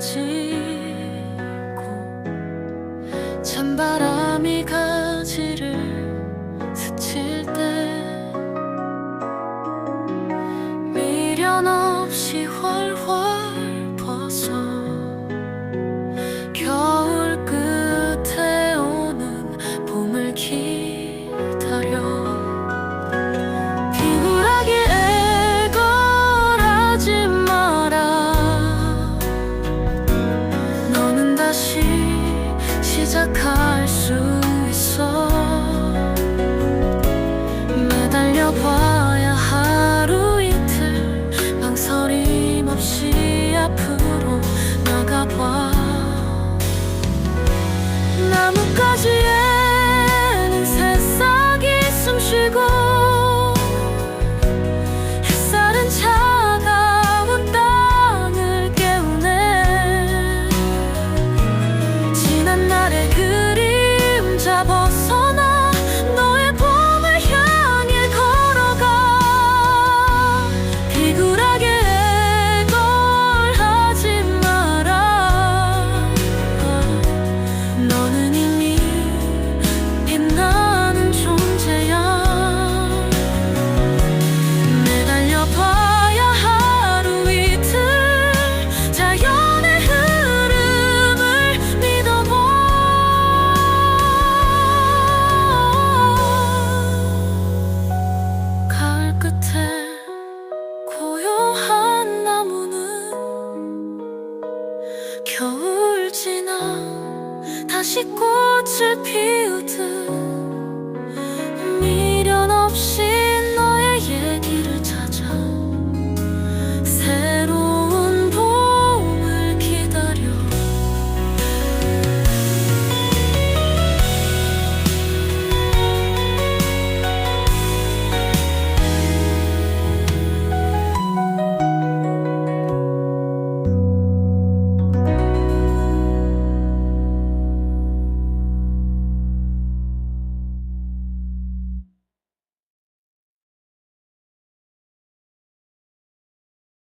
꺼지고 찬바람이 가지를 스칠 때 미련 없이 훨훨 다시 시작할 수 있어. 매달려 봐야 하루 이틀 망설임 없이 앞으로 나가봐. 나뭇가지에 다시 꽃을 피우듯